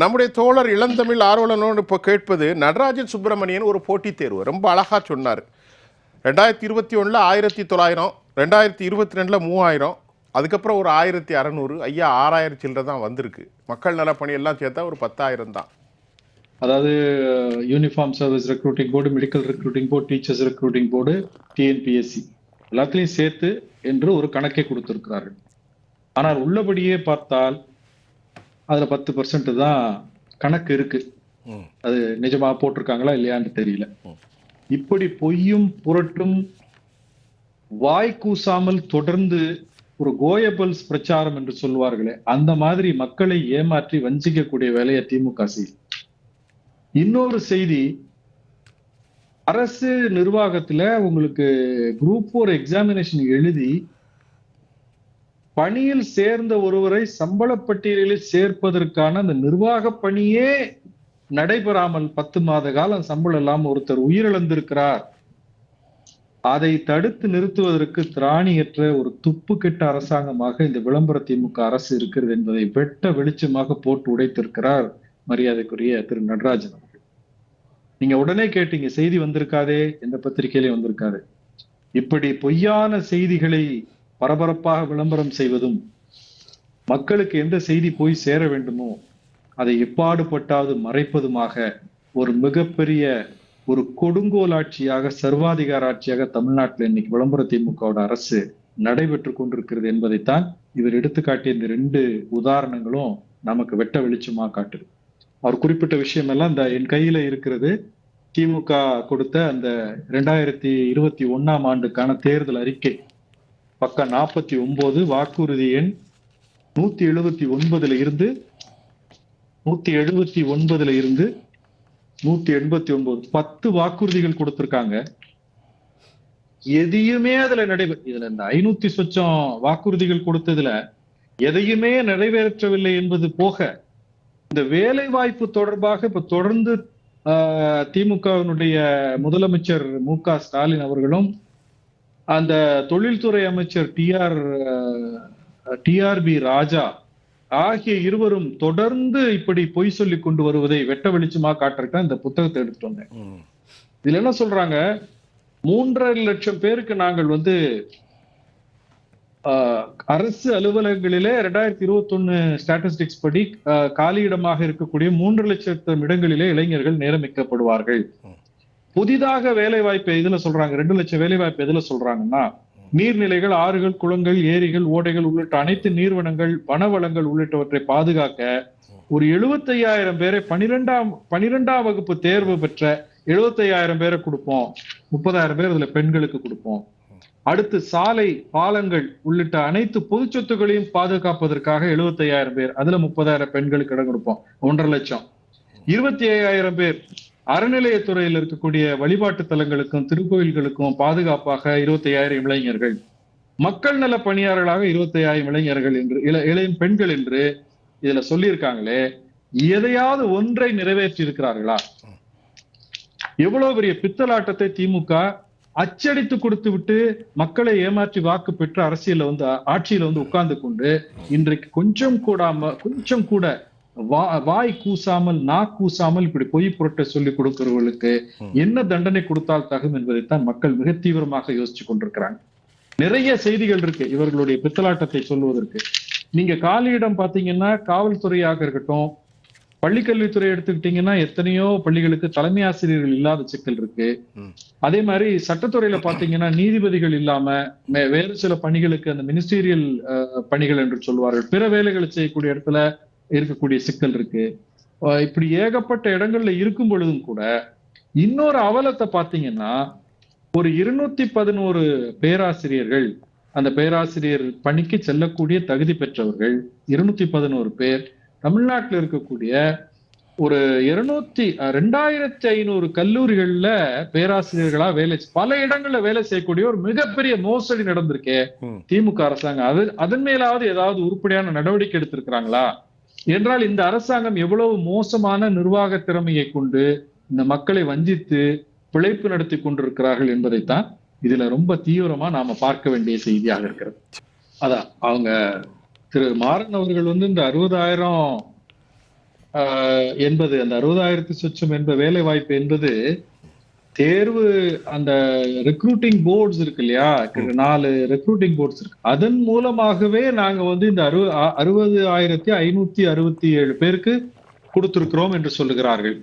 நம்முடைய தோழர் இளந்தமிழ் ஆர்வலனோடு இப்போ கேட்பது நடராஜன் சுப்பிரமணியன் ஒரு போட்டித் தேர்வு. ரொம்ப அழகாக சொன்னார். ரெண்டாயிரத்தி இருபத்தி ஒன்றில் ஆயிரத்தி தொள்ளாயிரம் ரெண்டாயிரத்தி இருபத்தி ரெண்டில் மூவாயிரம் அதுக்கப்புறம் ஒரு ஆயிரத்தி அறநூறு ஐயா ஆறாயிரம் சில்லறை தான் வந்திருக்கு. மக்கள் நலப்பணி எல்லாம் சேர்த்தா ஒரு பத்தாயிரம் தான். அதாவது uniform service recruiting board medical recruiting board teachers recruiting board TNPSC எல்லாத்துலேயும் சேர்த்து என்று ஒரு கணக்கை கொடுத்திருக்கிறார்கள். ஆனால் உள்ளபடியே பார்த்தால் அதுல பத்து பர்சன்ட் தான் கணக்கு இருக்கு. அது நிஜமா போட்டிருக்காங்களா இல்லையான்னு தெரியல. இப்படி பொய்யும் புரட்டும் வாய் கூசாமல் தொடர்ந்து ஒரு கோயபல்ஸ் பிரச்சாரம் என்று சொல்வார்களே அந்த மாதிரி மக்களை ஏமாற்றி வஞ்சிக்கக்கூடிய வேலையை திமுக செய்யுது. இன்னொரு செய்தி அரசு நிர்வாகத்துல உங்களுக்கு குரூப் ஃபோர் எக்ஸாமினேஷன் எழுதி பணியில் சேர்ந்த ஒருவரை சம்பள பட்டியலில் சேர்ப்பதற்கான அந்த நிர்வாக பணியே நடைபெறாமல் பத்து மாத காலம் சம்பளம் இல்லாமல் ஒருத்தர் உயிரிழந்திருக்கிறார். அதை தடுத்து நிறுத்துவதற்கு திராணியற்ற ஒரு துப்பு கெட்ட அரசாங்கமாக இந்த விளம்பர திமுக அரசு இருக்கிறது என்பதை வெட்ட வெளிச்சமாக போட்டு உடைத்திருக்கிறார் மரியாதைக்குரிய திரு நடராஜன் அவர்கள். நீங்க உடனே கேட்டீங்க செய்தி வந்திருக்காதே எந்த பத்திரிகையிலையும் வந்திருக்காது இப்படி பொய்யான செய்திகளை பரபரப்பாக விளம்பரம் செய்வதும் மக்களுக்கு எந்த செய்தி போய் சேர வேண்டுமோ அதை எப்பாடுபட்டாவது மறைப்பதுமாக ஒரு மிகப்பெரிய ஒரு கொடுங்கோல் ஆட்சியாக சர்வாதிகார ஆட்சியாக தமிழ்நாட்டில் இன்னைக்கு விளம்பர திமுகவோட அரசு நடைபெற்று கொண்டிருக்கிறது என்பதைத்தான் இவர் எடுத்துக்காட்டிய இந்த ரெண்டு உதாரணங்களும் நமக்கு வெட்ட வெளிச்சமா காட்டுது. அவர் குறிப்பிட்ட விஷயம் எல்லாம் இந்த என் கையில இருக்கிறது. திமுக கொடுத்த அந்த ரெண்டாயிரத்தி இருபத்தி ஒன்னாம் ஆண்டுக்கான தேர்தல் அறிக்கை. பக்கம் நாற்பத்தி ஒன்பது வாக்குறுதி எண் நூத்தி எழுபத்தி ஒன்பதுல இருந்து நூத்தி எழுபத்தி ஒன்பதுல இருந்து நூத்தி எண்பத்தி ஒன்பது. பத்து வாக்குறுதிகள் கொடுத்திருக்காங்க. எதையுமே அதுல நடைபெற இதுல இந்த ஐநூத்தி சொச்சம் வாக்குறுதிகள் கொடுத்ததுல எதையுமே நிறைவேற்றவில்லை என்பது போக இந்த வேலை வாய்ப்பு தொடர்பாக இப்ப தொடர்ந்து ஆஹ், திமுகவினுடைய முதலமைச்சர் மு க ஸ்டாலின் அவர்களும் அந்த தொழில்துறை அமைச்சர் டி ஆர் டிஆர்பி ராஜா ஆகிய இருவரும் தொடர்ந்து இப்படி பொய் சொல்லி கொண்டு வருவதை வெட்ட வெளிச்சமா காட்டுறதுக்கு இந்த புத்தகத்தை எடுத்துட்டு வந்தேன். இதுல என்ன சொல்றாங்க? மூன்றரை லட்சம் பேருக்கு நாங்கள் வந்து அரசு அலுவலகங்களிலே ரெண்டாயிரத்தி இருபத்தி ஒண்ணு ஸ்டாட்டிஸ்டிக்ஸ் படி காலியிடமாக இருக்கக்கூடிய மூன்று லட்சம் இடங்களிலே இளைஞர்கள் நியமிக்கப்படுவார்கள் புதிதாக வேலை வாய்ப்பு இதுல சொல்றாங்க? ரெண்டு லட்சம் வேலை வாய்ப்பு எதுல சொல்றாங்கன்னா நீர்நிலைகள் ஆறுகள் குளங்கள் ஏரிகள் ஓடைகள் உள்ளிட்ட அனைத்து நீர்வனங்கள் வனவளங்கள் உள்ளிட்டவற்றை பாதுகாக்க ஒரு 75000 பேரை பனிரெண்டாம் பனிரெண்டாம் வகுப்பு தேர்வு பெற்ற 75000 பேரை கொடுப்போம். முப்பதாயிரம் பேர் இதுல பெண்களுக்கு கொடுப்போம். அடுத்து சாலை பாலங்கள் உள்ளிட்ட அனைத்து பொது சொத்துக்களையும் பாதுகாப்பதற்காக 75000 பேர் அதுல முப்பதாயிரம் பெண்களுக்கு இடம் கொடுப்போம். ஒன்றரை லட்சம். இருபத்தி ஐயாயிரம் பேர் அறநிலையத்துறையில் இருக்கக்கூடிய வழிபாட்டு தலங்களுக்கும் திருக்கோயில்களுக்கும் பாதுகாப்பாக இருபத்தி ஐயாயிரம் இளைஞர்கள் மக்கள் நல பணியாளர்களாக இருபத்தி ஐயாயிரம் இளைஞர்கள் என்று இள இளைய பெண்கள் என்று இதுல சொல்லியிருக்காங்களே எதையாவது ஒன்றை நிறைவேற்றி இருக்கிறார்களா எவ்வளவு பெரிய பித்தலாட்டத்தை திமுக அச்சடித்து கொடுத்து விட்டு மக்களை ஏமாற்றி வாக்கு பெற்று அரசியல வந்து ஆட்சியில வந்து உட்கார்ந்து கொண்டு இன்றைக்கு கொஞ்சம் கூடாம கொஞ்சம் கூட வா- வாய் கூசாமல் நா கூசாமல் இப்படி பொய் புரட்ட சொல்லி கொடுக்கிறவர்களுக்கு என்ன தண்டனை கொடுத்தால் தகும் என்பதைத்தான் மக்கள் மிக தீவிரமாக யோசிச்சு கொண்டிருக்கிறாங்க. நிறைய செய்திகள் இருக்கு இவர்களுடைய பித்தலாட்டத்தை சொல்லுவதற்கு. நீங்க காலியிடம் பாத்தீங்கன்னா காவல்துறையாக இருக்கட்டும் பள்ளிக்கல்வித்துறை எடுத்துக்கிட்டீங்கன்னா எத்தனையோ பள்ளிகளுக்கு தலைமை ஆசிரியர்கள் இல்லாத சிக்கல் இருக்கு. அதே மாதிரி சட்டத்துறையில பாத்தீங்கன்னா நீதிபதிகள் இல்லாம வேறு சில பணிகளுக்கு அந்த மினிஸ்டீரியல் பணிகள் என்று சொல்வார்கள். பிற வேலைகளை செய்யக்கூடிய இடத்துல இருக்கக்கூடிய சிக்கல் இருக்கு. இப்படி ஏகப்பட்ட இடங்கள்ல இருக்கும் பொழுதும் கூட இன்னொரு அவலத்தை பாத்தீங்கன்னா ஒரு இருநூத்தி பதினோரு பேராசிரியர்கள் அந்த பேராசிரியர் பணிக்கு செல்லக்கூடிய தகுதி பெற்றவர்கள் இருநூத்தி பதினோரு பேர் தமிழ்நாட்டில் இருக்கக்கூடிய ஒரு இருநூத்தி ரெண்டாயிரத்தி ஐநூறு கல்லூரிகள்ல பேராசிரியர்களா வேலை பல இடங்கள்ல வேலை செய்யக்கூடிய ஒரு மிகப்பெரிய மோசடி நடந்திருக்கே. திமுக அரசாங்கம். அது அதன் மேலாவது ஏதாவது உருப்படியான நடவடிக்கை எடுத்திருக்கிறாங்களா? என்றால் இந்த அரசாங்கம் எவ்வளவு மோசமான நிர்வாக திறமையை கொண்டு இந்த மக்களை வஞ்சித்து பிழைப்பு நடத்தி கொண்டிருக்கிறார்கள் என்பதைத்தான் இதுல ரொம்ப தீவிரமா நாம பார்க்க வேண்டிய செய்தியாக இருக்கிறது. அதான் அவங்க திரு மாறன் அவர்கள் வந்து இந்த அறுபதாயிரம் ஆஹ், என்பது அந்த அறுபதாயிரத்தி சொச்சம் என்ப வேலை வாய்ப்பு என்பது தேர்வு அந்த ரெக்ரூட்டிங் போர்ட்ஸ் இருக்கு இல்லையா? நாலு ரெக்ரூட்டிங் போர்ட்ஸ் இருக்கு. அதன் மூலமாகவே நாங்க வந்து இந்த அறு அ- அறுபது ஆயிரத்தி ஐநூத்தி அறுபத்தி ஏழு பேருக்கு கொடுத்திருக்கிறோம் என்று சொல்லுகிறார்கள்.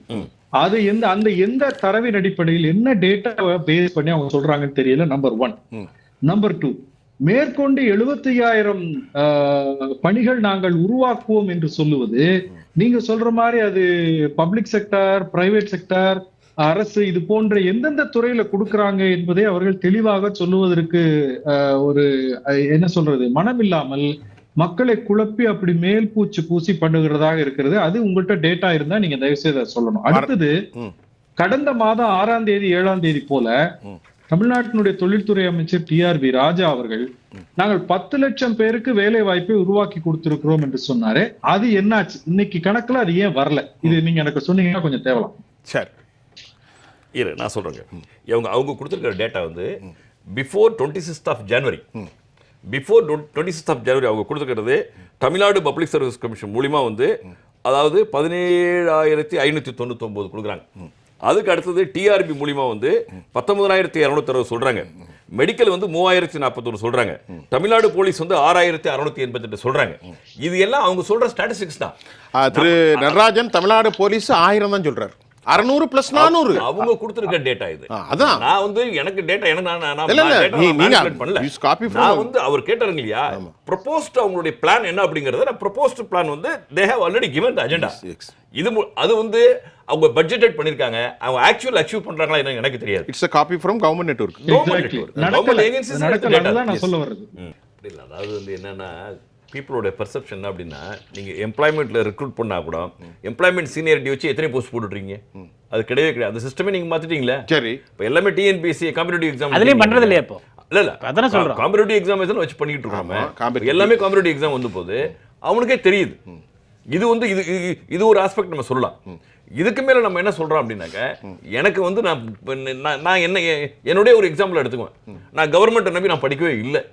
அது எந்த அந்த எந்த தரவின் அடிப்படையில் என்ன டேட்டாவை பேஸ் பண்ணி அவங்க சொல்றாங்கன்னு தெரியல நம்பர் ஒன். நம்பர் டூ மேற்கொண்டு எழுபத்தையாயிரம் பணிகள் நாங்கள் உருவாக்குவோம் என்று சொல்லுவது நீங்க சொல்ற மாதிரி அது பப்ளிக் செக்டார் பிரைவேட் செக்டார் அரசு இது போன்ற எந்தெந்த துறையில கொடுக்கறாங்க என்பதை அவர்கள் தெளிவாக சொல்லுவதற்கு ஒரு என்ன சொல்றது மனம் இல்லாமல் மக்களை குழப்பி அப்படி மேல் பூச்சு பூசி பண்ணுகிறதாக இருக்கிறது. அது உங்கள்கிட்ட டேட்டா இருந்தா நீங்க தயவு செய்து அதை சொல்லணும். அடுத்தது. கடந்த மாதம் ஆறாம் தேதி ஏழாம் தேதி போல. தமிழ்நாட்டினுடைய தொழில்துறை அமைச்சர் டிஆர்பி ராஜா அவர்கள் நாங்கள் பத்து லட்சம் பேருக்கு வேலை வாய்ப்பை உருவாக்கி கொடுத்திருக்கிறோம் என்று சொன்னாரு. அது என்னாச்சு? இன்னைக்கு கணக்குல அது ஏன் வரல? இது நீங்க எனக்கு சொன்னீங்கன்னா கொஞ்சம் தேவலாம். சரி. இரு நான் சொல்கிறேங்க இவங்க அவங்க கொடுத்துருக்கிற டேட்டா வந்து before twenty sixth of January before twenty sixth of January அவங்க கொடுத்துருக்கிறது தமிழ்நாடு பப்ளிக் சர்வீஸ் கமிஷன் மூலிமா வந்து அதாவது பதினேழாயிரத்தி ஐநூற்றி தொண்ணூத்தொம்பது கொடுக்குறாங்க. அதுக்கு அடுத்தது டிஆர்பி மூலிமா வந்து பத்தொன்பதாயிரத்தி இரநூத்தி அறுபது சொல்கிறாங்க மெடிக்கல் வந்து மூவாயிரத்தி நாற்பத்தொன்று சொல்கிறாங்க தமிழ்நாடு போலீஸ் வந்து ஆறாயிரத்தி அறுநூத்தி எண்பத்தெட்டு சொல்கிறாங்க இது எல்லாம் அவங்க சொல்கிற ஸ்டாட்டிஸ்டிக்ஸ் தான். திரு நடராஜன் தமிழ்நாடு போலீஸ் ஆயிரம் தான் சொல்றாரு. அறுநூறு பிளஸ் நானூறு. அவங்க கொடுத்துருக்க டேட்டா இது. அதான். நான் வந்து எனக்கு டேட்டா எனக்கு நான் பண்ணல. from- நான் வந்து அவர் கேட்டாருங்க இல்லையா ப்ரொபோஸ்ட் அவங்களுடைய பிளான் என்ன அப்படிங்கறத நான் ப்ரொபோஸ்ட் பிளான் வந்து they have already given the agenda. Yes. இது அது வந்து அவங்க பட்ஜெட்டட் பண்ணிருக்காங்க. அவங்க ஆக்சுவல் அச்சீவ் பண்றாங்களா என்னன்னு எனக்கு தெரியாது. It's a copy from government network Government Exactly. network. நடக்கல. நான். சொல்ல இல்லை அதாவது வந்து என்னன்னா பீப்புளோட பெர்செப்ஷன் என்ன அப்படின்னா நீங்க எம்ப்ளாய்மெண்ட்ல ரெக்ரூட் பண்ணா கூட எம்ப்ளாய்மெண்ட் சீனியரிட்டி வச்சு எத்தனை போஸ்ட் போட்டுறீங்க அது கிடையவே கிடையாது. அந்த சிஸ்டமே நீங்க மாத்திட்டீங்களே? சரி. இப்போ எல்லாமே டிஎன்பிஎஸ்சி காம்படிட்டிவ் எக்ஸாம் அதுலயும் பண்றது இல்லையா இப்போ? இல்ல இல்ல. அதானே சொல்றோம். காம்படிட்டிவ் எக்ஸாமினேஷன் வச்சு பண்ணிட்டு இருக்கோம். எல்லாமே காம்படிட்டிவ் எக்ஸாம் வந்து போது அவனுக்கே தெரியுது. இது வந்து இது இது- ஒரு ஆஸ்பெக்ட் நம்ம சொல்லலாம். இதுக்கு மேல நம்ம என்ன சொல்றோம் அப்படின்னாக்க எனக்கு வந்து நான் நான் என்ன என்னுடைய ஒரு எக்ஸாம்பிள் எடுத்துக்குவேன். நான் கவர்மெண்ட்டை நம்பி நான் படிக்கவே இல்லை.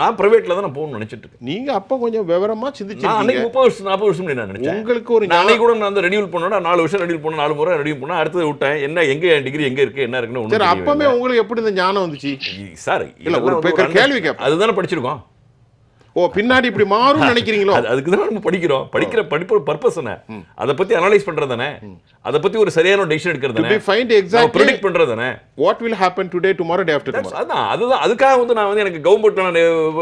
நான் பிரைவேட்ல தான் நான் போகணும்னு நினைச்சிட்டு இருக்கேன். நீங்க அப்ப கொஞ்சம் விவரமா சிந்திச்சிருக்கீங்க. அன்னைக்கு முப்பது வருஷம் நாற்பது வருஷம் நான் நினைச்சேன்? உங்களுக்கு ஒரு அன்னைக்கு கூட நான் வந்து ரெடியூல் பண்ணோட நாலு வருஷம் ரெடியூல் பண்ண நாலு முறை ரெடியூல் பண்ண அடுத்தது விட்டேன். என்ன எங்க என் டிகிரி எங்க இருக்கு என்ன இருக்குன்னு சரி இல்லை. உங்களுக்கு எப்படி இந்த ஞானம் வந்துச்சு? சார் இல்ல, ஒரு கேள்வி கேட்பேன். அதுதானே படிச்சிருக்கோம். ஓ பின்னாடி இப்படி மாறும்னு நினைக்கிறீங்களோ? அது அதுக்கு தான் நம்ம படிக்கிறோம். படிக்கிற படிப்பு பர்பஸ் என்ன அதை பத்தி அனலைஸ் பண்றது தானே? அதை பத்தி ஒரு சரியான டெசிஷன் எடுக்கிறது தானே? ஃபைண்ட் நம்ம எக்ஸாக்ட்லி ப்ரெடிக்ட் பண்றது தானே? What will happen today tomorrow day after அதான் அதுதான் அதுக்காக வந்து நான் வந்து எனக்கு கவர்மெண்ட் நான்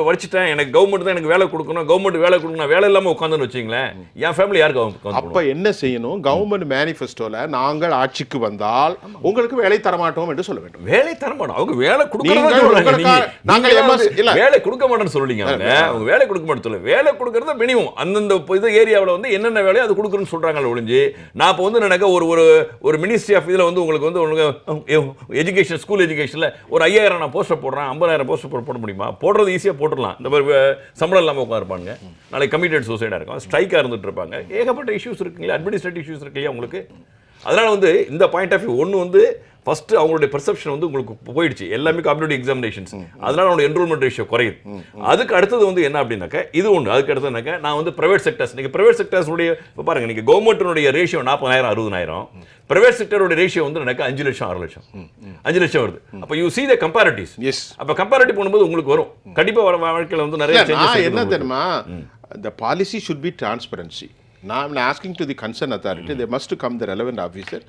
வடிச்சிட்டேன். எனக்கு கவர்மெண்ட் தான் எனக்கு வேலை கொடுக்கணும். கவர்மெண்ட் வேலை கொடுக்கணும். வேலை இல்லாம உட்காந்துன்னு வச்சிங்களேன் என் ஃபேமிலி யாருக்கு உட்காந்து அப்ப என்ன செய்யணும்? கவர்மெண்ட் மேனிஃபெஸ்டோல நாங்கள் ஆட்சிக்கு வந்தால் உங்களுக்கு வேலை தரமாட்டோம் என்று சொல்ல வேண்டும். வேலை தர மாட்டோம். அவங்க வேலை கொடுக்கணும் நாங்கள். வேலை கொடுக்க மாட்டேன்னு சொல்லீங்க அவங்க வேலை கொடுக்க மாட்டேன்னு சொல்ல. வேலை கொடுக்கறது மினிமம் அந்தந்த இது ஏரியாவில் வந்து என்னென்ன வேலையோ அது கொடுக்குறேன்னு சொல்றாங்க ஒழிஞ்சு நான் இப்போ வந்து நினைக்க ஒரு ஒரு ஒரு மினிஸ்ட்ரி ஆஃப் இதில் வந்து உங்களுக்கு வந்து உங்களுக்கு எஜுகேஷன் ஸ்கூல் எஜுகேஷனில் ஒரு ஐயாயிரம் நான் போஸ்டர் போடுறேன் ஐம்பதாயிரம் போஸ்டர் போட போட முடியுமா? போடுறது ஈஸியாக போட்டுடலாம். இந்த மாதிரி சம்பளம் இல்லாமல் உட்காந்துருப்பாங்க நாளைக்கு கமிட்டட் சூசைடாக இருக்கும். ஸ்ட்ரைக்காக இருந்துட்டு இருப்பாங்க. ஏகப்பட்ட இஷ்யூஸ் இருக்குங்களா அட்மினிஸ்ட்ரேட்டிவ் இஷ்யூஸ் இருக்கு இல்லையா உங்களுக்கு? அதனால வந்து இந்த பாயிண்ட் ஆஃப் வியூ ஒன்று வந்து ஃபர்ஸ்ட் அவங்களுடைய பெர்செப்ஷன் வந்து உங்களுக்கு போயிடுச்சு. எல்லாமே காம்படிட்டிவ் எக்ஸாமினேஷன்ஸ் அதனால அவனோட என்ரோல்மெண்ட் ரேஷியோ குறையுது. அதுக்கு அடுத்தது வந்து என்ன அப்படின்னாக்க இது ஒன்று அதுக்கு அடுத்ததுனாக்க நான் வந்து பிரைவேட் செக்டர்ஸ் நீங்கள் பிரைவேட் செக்டர்ஸுடைய இப்போ பாருங்க நீங்கள் கவர்மெண்ட்டுடைய ரேஷியோ நாற்பதாயிரம் அறுபதாயிரம். பிரைவேட் செக்டரோட ரேஷியோ வந்து எனக்கு அஞ்சு லட்சம் ஆறு லட்சம். அஞ்சு லட்சம் வருது. அப்போ you see the comparatives. Yes அப்போ கம்பேரிட்டிவ் பண்ணும்போது உங்களுக்கு வரும். கண்டிப்பாக வர வாழ்க்கையில் வந்து நிறைய என்ன தெரியுமா? the policy should be transparency. நான் asking to the concerned authority. They must come the relevant officer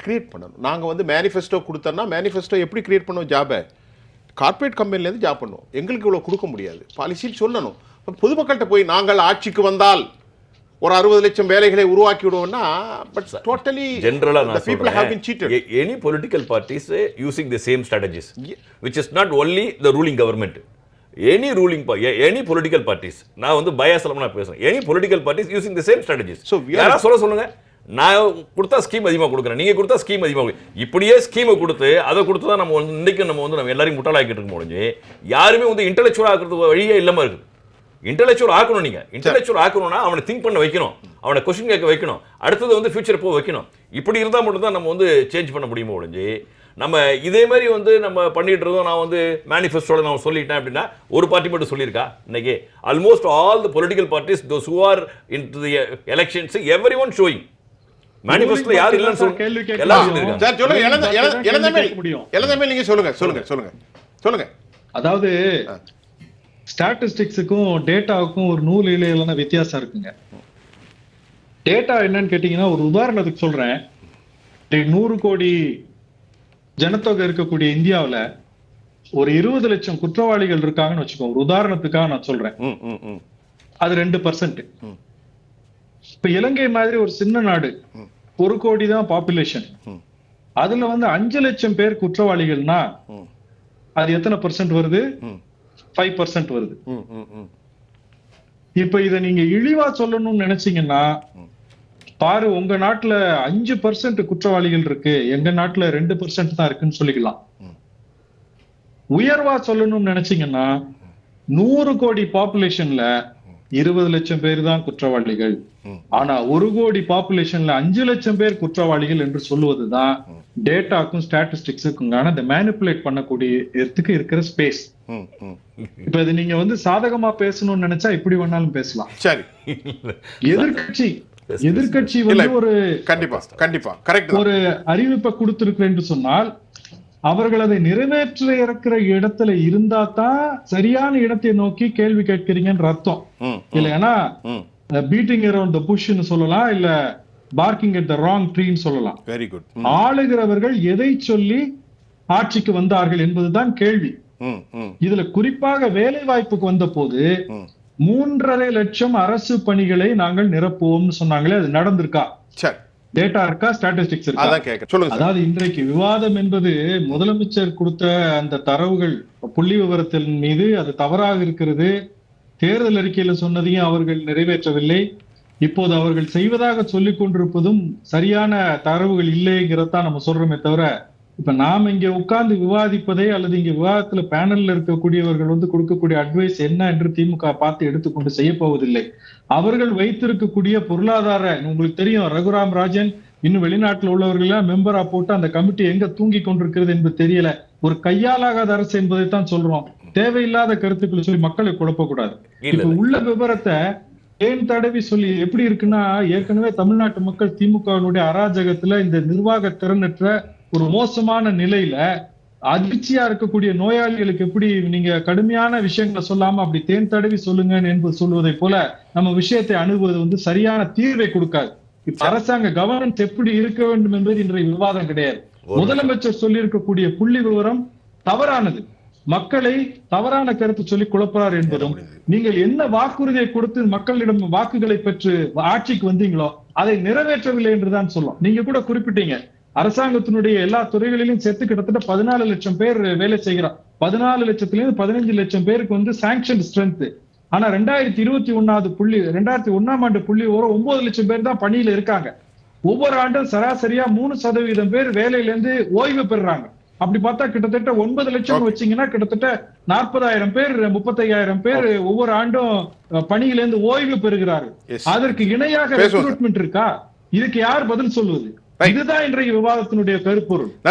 create பண்ணணும் நாங்கள் வந்து மேனிஃபெஸ்டோ கொடுத்தோம்னா மேனிஃபெஸ்டோ எப்படி கிரியேட் பண்ணுவோம் ஜாபை கார்ப்பரேட் கம்பெனிலேருந்து ஜாப் பண்ணுவோம் எங்களுக்கு இவ்வளோ கொடுக்க முடியாது. பாலிசியில் சொல்லணும். இப்ப பொதுமக்கள்கிட்ட போய் நாங்கள் ஆட்சிக்கு வந்தால் ஒரு அறுபது லட்சம் வேலைகளை உருவாக்கி விடுவோம்னா பட் டோட்டலி ஜென்ரலா the நான் people have been சொல்றேன் cheated any political parties using the same strategies which is not only the ruling government any ruling any political parties நான் வந்து பயாசலமா நான் பேசுறேன். Any political parties using the same strategies So we are- யாரா சொல்ல சொல்லுங்க. நான் கொடுத்தா ஸ்கீம் அதிகமாக கொடுக்குறேன். நீங்க கொடுத்தா ஸ்கீம் அதிகமாக. இப்படியே ஸ்கீமை கொடுத்து அதை கொடுத்து தான் நம்ம வந்து இன்னைக்கு நம்ம வந்து நம்ம எல்லாரையும் முட்டாளாக்கிட்டு இருக்க முடிஞ்சு யாருமே வந்து இன்டெலெக்சுவல் ஆக்குறதுக்கு வழியே இல்லாம இருக்குது. இன்டெலெக்சுவல் ஆக்கணும் நீங்க. இன்டெலெக்சுவல் ஆக்கணும்னா அவனை திங்க் பண்ண வைக்கணும். அவனை கொஸ்டின் கேட்க வைக்கணும். அடுத்தது வந்து ஃபியூச்சர் போக வைக்கணும். இப்படி இருந்தால் மட்டும் தான் நம்ம வந்து சேஞ்ச் பண்ண முடியுமோ ஒழிஞ்சு நம்ம இதே மாதிரி வந்து நம்ம பண்ணிட்டு இருந்தோம். நான் வந்து மேனிஃபெஸ்டோல நான் சொல்லிட்டேன் அப்படின்னா ஒரு பார்ட்டி மட்டும் சொல்லியிருக்கா? இன்னைக்கு almost all the political parties those who are in to the elections every one showing மேனிஃபெஸ்டோல யார் இல்லைன்னு சார் கேள்வி சொல்லி கேட்க எல்லாம். சொல்லியிருக்காங்க. சார் சொல்லுங்க. கேட்க முடியும். இளந்தமிழ் நீங்க சொல்லுங்க சொல்லுங்க சொல்லுங்க. சொல்லுங்க. அதாவது ஸ்டாட்டிஸ்டிக்ஸுக்கும் டேட்டாவுக்கும் ஒரு நூல் இலையிலான வித்தியாசம் இருக்குங்க. டேட்டா என்னன்னு கேட்டீங்கன்னா ஒரு உதாரணத்துக்கு சொல்றேன். நூறு கோடி ஜனத்தொகை இருக்கக்கூடிய இந்தியாவுல ஒரு இருபது லட்சம் குற்றவாளிகள் இருக்காங்கன்னு வச்சுக்கோங்க ஒரு உதாரணத்துக்காக நான் சொல்றேன். அது ரெண்டு பர்சன்ட். இப்ப இலங்கை மாதிரி ஒரு சின்ன நாடு ஒரு கோடி தான் பாப்புலேஷன். அதுல வந்து அஞ்சு லட்சம் பேர் குற்றவாளிகள்னா. அது எத்தனை பர்சன்ட் வருது. ஃபைவ் பர்சன்ட் வருது. இப்ப இத நீங்க இழிவா சொல்லணும்னு நினைச்சீங்கன்னா பாரு உங்க நாட்டுல அஞ்சு பர்சன்ட் குற்றவாளிகள் இருக்கு. எங்க நாட்டுல ரெண்டு பர்சன்ட் தான் இருக்குன்னு சொல்லிக்கலாம். உயர்வா சொல்லணும்னு நினைச்சீங்கன்னா நூறு கோடி பாப்புலேஷன்ல இருபது லட்சம் பேர் தான் குற்றவாளிகள். ஆனா ஒரு கோடி பாப்புலேஷன்ல அஞ்சு லட்சம் பேர் குற்றவாளிகள் என்று சொல்லுவதுதான் டேட்டாக்கும் ஸ்டாட்டிஸ்டிக்ஸுக்குங்கான இந்த மேனிப்புலேட் பண்ணக்கூடியதுக்கு இருக்கிற ஸ்பேஸ். இப்ப இது நீங்க வந்து சாதகமா பேசணும்னு நினைச்சா இப்படி வேணாலும் பேசலாம். சரி. எதிர்க்கட்சி எதிர்க்கட்சி வந்து ஒரு கண்டிப்பா கண்டிப்பா. கரெக்ட் ஒரு அறிவிப்பை கொடுத்திருக்கிறேன் என்று சொன்னால் அவர்கள் அதை நிறைவேற்ற இருக்கிற இடத்துல இருந்தா தான் சரியான இடத்தை நோக்கி கேள்வி கேட்கிறீங்கன்ற அர்த்தம். இல்லைன்னா பீட்டிங் அரௌண்ட் த புஷ்னு சொல்லலாம் இல்ல பார்க்கிங் at the ராங் ட்ரீன்னு சொல்லலாம். வெரி குட் ஆளுகிறவர்கள் எதை சொல்லி ஆட்சிக்கு வந்தார்கள் என்பதுதான் கேள்வி. இதுல குறிப்பாக வேலை வாய்ப்புக்கு வந்த போது மூன்றரை லட்சம் அரசு பணிகளை நாங்கள் நிரப்புவோம்னு சொன்னாங்களே அது நடந்திருக்கா? டேட்டா இருக்கா? ஸ்டாட்டிஸ்டிக்ஸ் இருக்கா? அதாவது இன்றைக்கு விவாதம் என்பது முதலமைச்சர் கொடுத்த அந்த தரவுகள் புள்ளி விவரத்தின் மீது அது தவறாக இருக்கிறது. தேர்தல் அறிக்கையில சொன்னதையும் அவர்கள் நிறைவேற்றவில்லை. இப்போது அவர்கள் செய்வதாக சொல்லிக் கொண்டிருப்பதும் சரியான தரவுகள் இல்லைங்கிறதான் நம்ம சொல்றோமே தவிர இப்ப நாம இங்க உட்கார்ந்து விவாதிப்பதே அல்லது இங்க விவாதத்துல பேனல்ல இருக்கக்கூடியவர்கள் வந்து கொடுக்கக்கூடிய அட்வைஸ் என்ன என்று திமுக பார்த்து எடுத்துக்கொண்டு செய்ய போவதில்லை. அவர்கள் வைத்திருக்கக்கூடிய பொருளாதார உங்களுக்கு தெரியும் ரகுராம் ராஜன் இன்னும் வெளிநாட்டுல உள்ளவர்கள் எல்லாம் மெம்பரா போட்டு அந்த கமிட்டி எங்க தூங்கி கொண்டிருக்கிறது என்பது தெரியல. ஒரு கையாலாகாத அரசு என்பதை தான் சொல்றோம். தேவையில்லாத கருத்துக்களை சொல்லி மக்களை குழப்பக்கூடாது. இப்ப உள்ள விவரத்தை ஏன் தடவி சொல்லி எப்படி இருக்குன்னா ஏற்கனவே தமிழ்நாட்டு மக்கள் திமுகவினுடைய அராஜகத்துல இந்த நிர்வாக திறனற்ற ஒரு மோசமான நிலையில அதிர்ச்சியா இருக்கக்கூடிய நோயாளிகளுக்கு எப்படி நீங்க கடுமையான விஷயங்களை சொல்லாம அப்படி தேன் தடவி சொல்லுங்க என்பது சொல்வதை போல நம்ம விஷயத்தை அணுகுவது வந்து சரியான தீர்வை கொடுக்காது. இப்ப அரசாங்க கவர்னன்ஸ் எப்படி இருக்க வேண்டும் என்பது இன்றைய விவாதம் கிடையாது. முதலமைச்சர் சொல்லி இருக்கக்கூடிய புள்ளி விவரம் தவறானது. மக்களை தவறான கருத்து சொல்லி குழப்புறார் என்பதும் நீங்கள் என்ன வாக்குறுதியை கொடுத்து மக்களிடம் வாக்குகளை பெற்று ஆட்சிக்கு வந்தீங்களோ அதை நிறைவேற்றவில்லை என்றுதான் சொல்லும் நீங்க கூட குறிப்பிட்டீங்க. அரசாங்கத்தினுடைய எல்லா துறைகளிலும் சேர்த்து கிட்டத்தட்ட பதினாலு லட்சம் பேர் வேலை செய்கிறார். பதினாலு லட்சத்துல இருந்து பதினஞ்சு லட்சம் பேருக்கு வந்து சாங்ஷன் ஸ்ட்ரென்த் ஆனா ரெண்டாயிரத்தி இருபத்தி ஒன்னாவது புள்ளி ரெண்டாயிரத்தி ஒன்னாம் ஆண்டு புள்ளி ஒரு ஒன்பது லட்சம் பேர் தான் பணியில இருக்காங்க. ஒவ்வொரு ஆண்டும் சராசரியா மூணு சதவீதம் பேர் வேலையில இருந்து ஓய்வு பெறுறாங்க. அப்படி பார்த்தா கிட்டத்தட்ட ஒன்பது லட்சம் வச்சீங்கன்னா கிட்டத்தட்ட நாற்பதாயிரம் பேர் முப்பத்தையாயிரம் பேர் ஒவ்வொரு ஆண்டும் பணியில இருந்து ஓய்வு பெறுகிறார்கள். Yes. அதற்கு இணையாக. ரெக்ரூட்மெண்ட் இருக்கா? இதுக்கு யார் பதில் சொல்வது? Right. இதுதான் இன்றைய விவாதத்தினுடைய கருப்பொருள்.